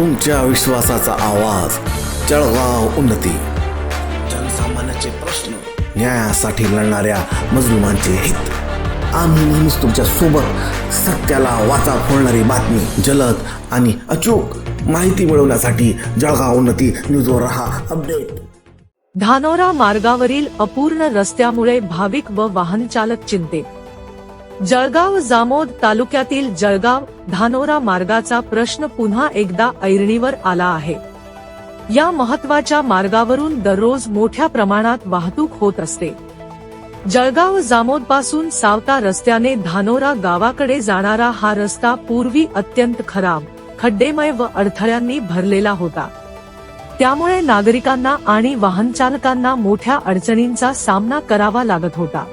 तुमच्या विश्वासाचा आवाज जळगाव उन्नती. जनसामान्याचे प्रश्न न्यायासाठी लढणाऱ्या मजलुमांचे हित. आम्ही नेहमीच तुमच्यासोबत सत्याला वाचा फोडणारी बातमी जलद आणि अचूक माहिती मिळवण्यासाठी जळगाव उन्नती न्यूजवर रहा अपडेट. धानोरा मार्गावरील अपूर्ण रस्त्यामुळे भाविक व वाहन चालक चिंतेत. जळगाव जामोद तालुक्यातील जळगाव धानोरा मार्गाचा प्रश्न पुन्हा एकदा ऐरणीवर आला आहे. या महत्त्वाच्या मार्गावरून दररोज मोठ्या प्रमाणात वाहतूक होत असते. जळगाव जामोदपासून सावता रस्त्याने धानोरा गावाकडे जाणारा हा रस्ता पूर्वी अत्यंत खराब खड्डेमय व अडथळ्यांनी भरलेला होता. त्यामुळे नागरिकांना आणि वाहन चालकांना मोठ्या अडचणींचा सामना करावा लागत होता.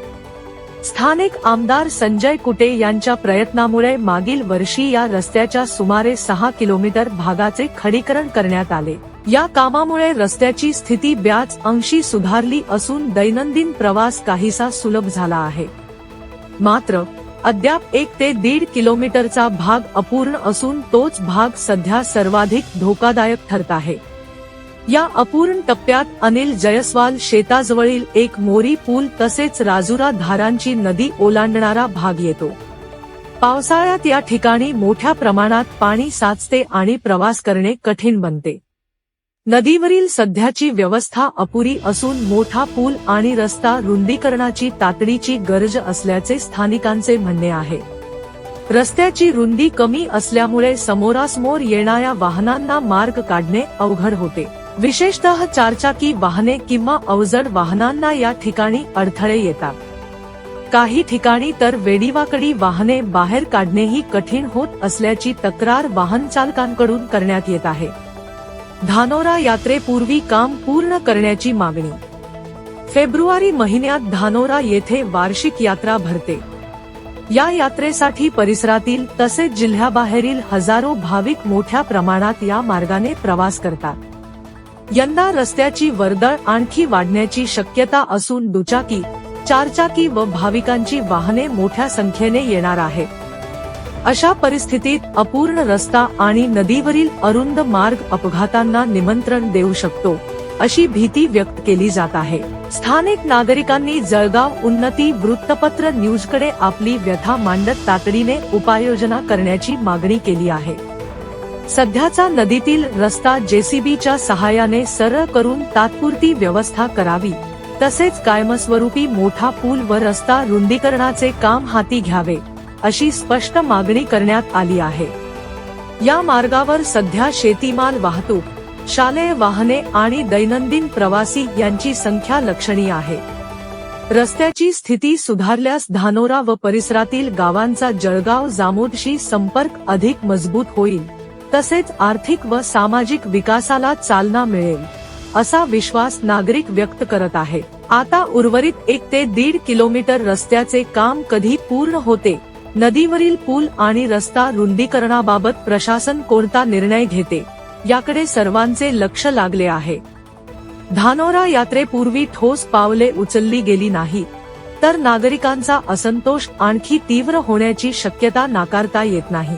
स्थानिक आमदार संजय कुटे यांच्या प्रयत्नामुळे मागील वर्षी या रस्त्याच्या सुमारे सहा किलोमीटर भागाचे खडीकरण करण्यात आले. या कामामुळे रस्त्याची स्थिती ब्याच अंशी सुधारली असून दैनंदिन प्रवास काहीसा सुलभ झाला आहे. मात्र अद्याप एक ते दीड किलोमीटरचा भाग अपूर्ण असून तोच भाग सध्या सर्वाधिक धोकादायक ठरत आहे. या अपूर्ण टप्प्यात अनिल जयस्वाल शेताजवळील एक मोरी पूल तसेच राजुरा धारांची नदी ओलांडणारा भाग येतो. पावसाळ्यात या ठिकाणी मोठ्या प्रमाणात पाणी साचते आणि प्रवास करणे कठीण बनते. नदीवरील सध्याची व्यवस्था अपुरी असून मोठा पूल आणि रस्ता रुंदीकरणाची तातडीची गरज असल्याचे स्थानिकांचे म्हणणे आहे. रस्त्याची रुंदी कमी असल्यामुळे समोरासमोर येणाऱ्या वाहनांना मार्ग काढणे अवघड होते. विशेषतः चारचाकी वाहने किंवा अवजड वाहनांना या ठिकाणी अडथळे येतात. काही ठिकाणी तर वेडीवाकडी वाहने बाहेर काढणेही कठीण होत असल्याची तक्रार वाहन चालकांकडून करण्यात येत आहे. धानोरा यात्रेपूर्वी काम पूर्ण करण्याची मागणी. फेब्रुवारी महिन्यात धानोरा येथे वार्षिक यात्रा भरते. या यात्रेसाठी परिसरातील तसेच जिल्ह्याबाहेरील हजारो भाविक मोठ्या प्रमाणात या मार्गाने प्रवास करतात. यंदा रस्त्याची वर्दळ आणखी वाढण्याची शक्यता असून दुचाकी चारचाकी व भाविकांची वाहने मोठ्या संख्येने येणार आहेत. अशा परिस्थितीत अपूर्ण रस्ता आणि नदीवरील अरुंद मार्ग अपघातांना निमंत्रण देऊ शकतो अशी भीती व्यक्त केली जात आहे. स्थानिक नागरिकांनी जळगाव उन्नती वृत्तपत्र न्यूजकडे आपली व्यथा मांडत तातडीने उपाययोजना करण्याची मागणी केली आहे. सध्याचा नदीतील रस्ता जेसीबीच्या सहाय्याने सरळ करून तात्पुरती व्यवस्था करावी. तसेच कायमस्वरूपी मोठा पूल व रस्ता रुंदीकरणाचे काम हाती घ्यावे अशी स्पष्ट मागणी करण्यात आली आहे. या मार्गावर सध्या शेतीमाल वाहतूक शालेय वाहने आणि दैनंदिन प्रवासी यांची संख्या लक्षणीय आहे. रस्त्याची स्थिती सुधारल्यास धानोरा व परिसरातील गावांचा जळगाव जामोदशी संपर्क अधिक मजबूत होईल. तसेच आर्थिक व सामाजिक विकासाला चालना मिळेल असा विश्वास नागरिक व्यक्त करत आहे. आता उर्वरित एक ते दीड किलोमीटर रस्त्याचे काम कधी पूर्ण होते? नदीवरील पूल आणि रस्ता रुंदीकरणाबाबत प्रशासन कोणता निर्णय घेते? याकडे सर्वांचे लक्ष लागले आहे. धानोरा यात्रेपूर्वी ठोस पावले उचलली गेली नाही तर नागरिकांचा असंतोष आणखी तीव्र होण्याची शक्यता नाकारता येत नाही.